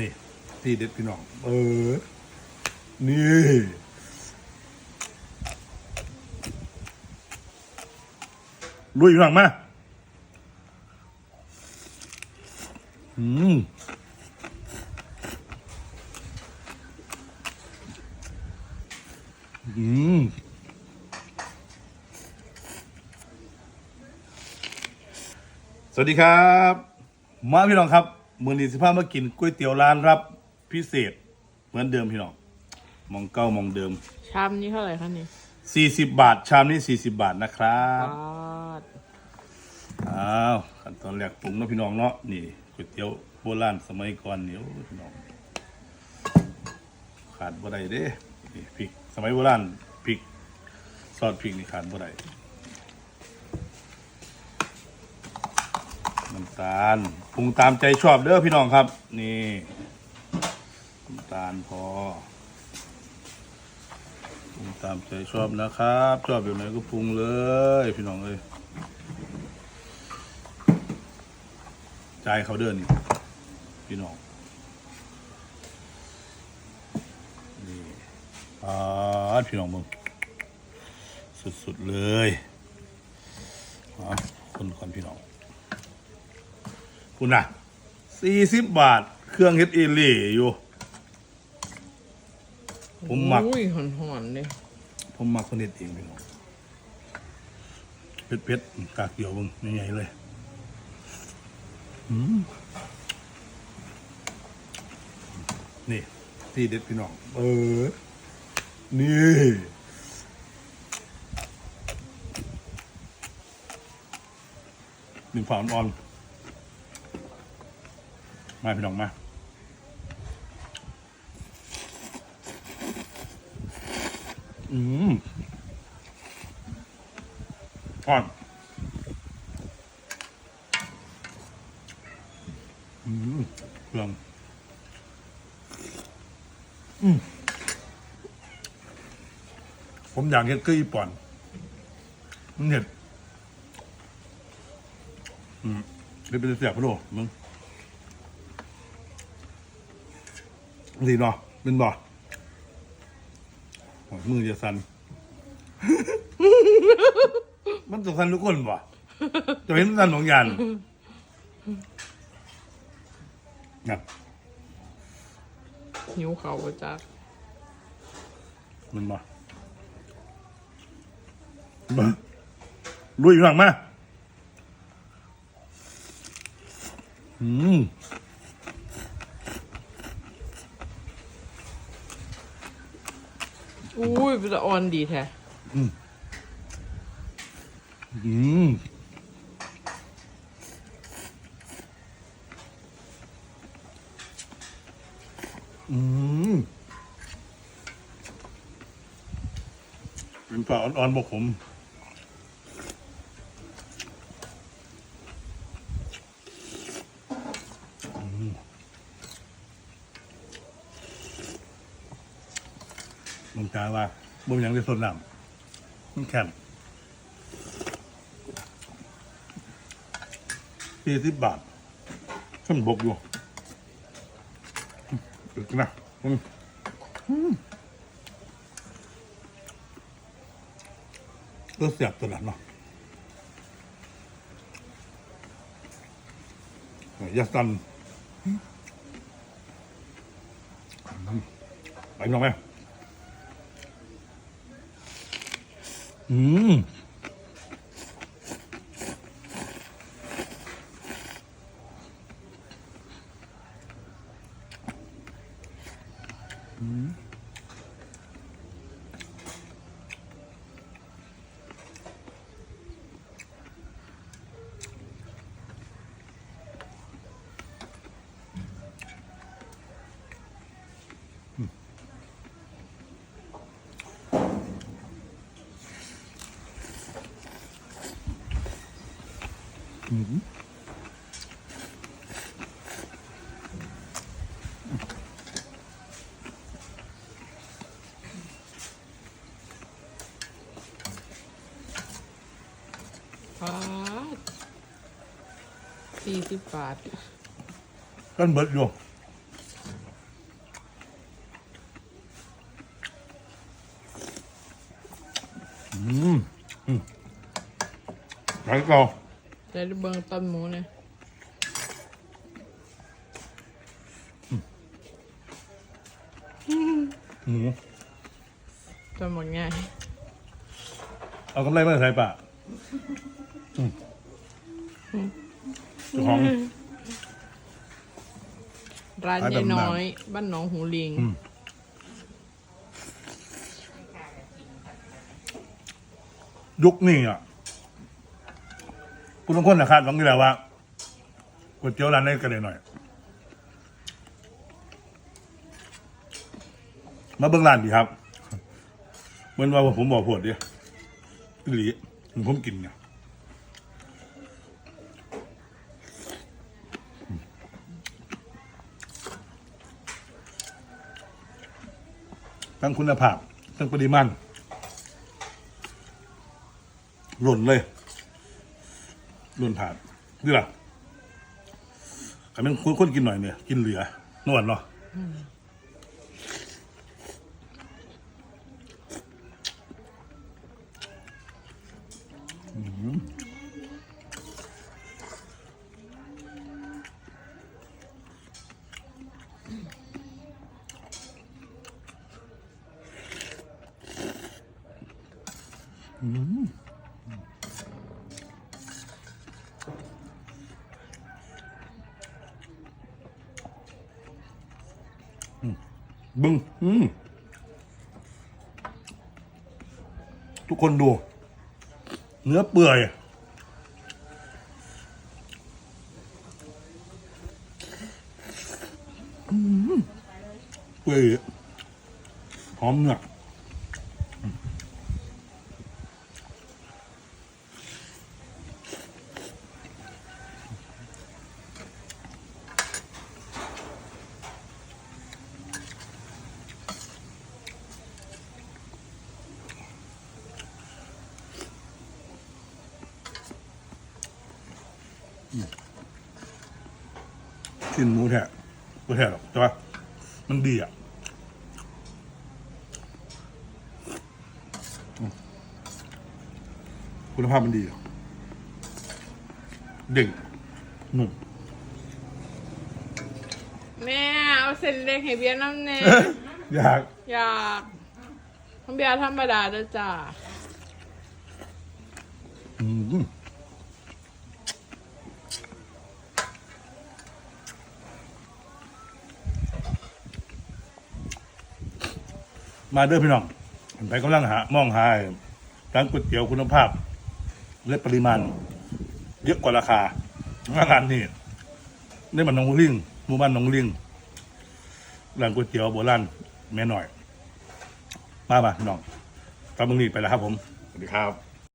นี่ ที่เด็ดพี่น้อง เออ นี่ลุยพี่น้องมาอืมอืมสวัสดีครับ มาพี่น้องครับ มือนี้สิพามากินก๋วยเตี๋ยวร้านรับพิเศษ เหมือนเดิมพี่น้องมองเก้ามองเดิม ชามนี้เท่าไหร่คะนี่40บาท ชามนี้40บาทนะครับปาดอ้าวขั้นตอนแรกปรุงเนาะพี่น้องเนาะนี่ก๋วยเตี๋ยวโบราณสมัยก่อนเนี่ยวพี่น้องขาดบ่ได้เด้นี่พริกสมัยโบราณพริกซอสพริกนี่ขาดบ่ได้ น้ำตาลปรุงตามใจชอบเด้อพี่น้องครับ นี่น้ำตาลพอปรุงตามใจชอบนะครับ ชอบแบบไหนก็ปรุงเลย พี่น้องเอ้ยจ่ายเขาเดินนี่พี่น้องนี่อ่าพี่น้องมึงสุดๆเลยอะคนก่อนพี่น้อง คุณน่ะสี่สิบบาท เครื่องเฮ็ดเอเล่อยู่ ผมหมัก อุ้ยหอนๆเลยผมมักคนเฮ็ดเองพี่น้องเผ็ดๆกากเกี่ยวมึงใหญ่ๆเลยนี่ ที่เด็ดพี่น้อง เออ นี่หนึ่งฝาอ่อนๆ มาพี่น้องมาอืมอ่อนอืมเครื่องผมอยากเห็ดคืออีป่อนมันเห็ดอืมเดี๋ยวไปเสียบพะโลมึง ดีเนาะเป็นบ่โอ้ยมือจะสั่นมันจะสั่นทุกคนบ่จะเห็นมันสั่นของยันนะหิวเขาวจักมันมามาลุยหลังมาอืม อุ้ยเป็นตะออนดีแท้อืมอืมเป็นปลาอ่อนๆบกผมมึงกาว่า บ่มยังได้สดน้ำมันแข็งสี่สิบบาทขึ้นบกอยู่อึกนะมึงก็เสียบตัวนั้นเนาะยาสันไปน้องไหม อืม สี่สิบบาทกันเบิดอยู่อืมอืไหนต่อใส่เบิงต้นหมูเนี่ยหมูต้นหมดง่าย เอากำไรมาใส่ปะอืม ของ ร้านร้านยายดำน้ำน้อย บ้านหนองหูลิง อืม ยุคนี้อะคุณต้องคนนะครับต้องกี่แล้วว่าก๋วยเตี๋ยวร้านนี้กันเลยหน่อย มาเบิ่งร้านดีครับเหมือนว่าผมบอกผดดิอีหลีผมกินเนี่ย ทั้งคุณภาพ ทั้งปริมาณหล่นเลยหล่นถาดนี่ล่ะอันนั้นคนคนกินหน่อยเนี่ย กินเหลือนวดเนาะ บึ้งทุกคนดู เนื้อเปื่อยเปื่อยหอมเนื้อ ชิ้นหมูแท้ไม่แท้หรอกแต่ว่ามันดีอะอืมคุณภาพมันดีอะเด่งนุ่มแม่เอาเส้นเล็กให้เบียร์น้ำเน่อยากอยากน้ำเบียร์ธรรมดาเด้อจ้า อืม มาเด้อพี่น้องไปกำลังหามองหาร้านก๋วยเตี๋ยวคุณภาพและปริมาณ เยอะกว่าราคาร้านนี้นี่มันหนองลิงหมู่บ้านหนองลิงร้านก๋วยเตี๋ยวโบราณแม่หน่อย มาป่ะพี่น้องตามมึงนี่ไปแล้วครับผม สวัสดีครับ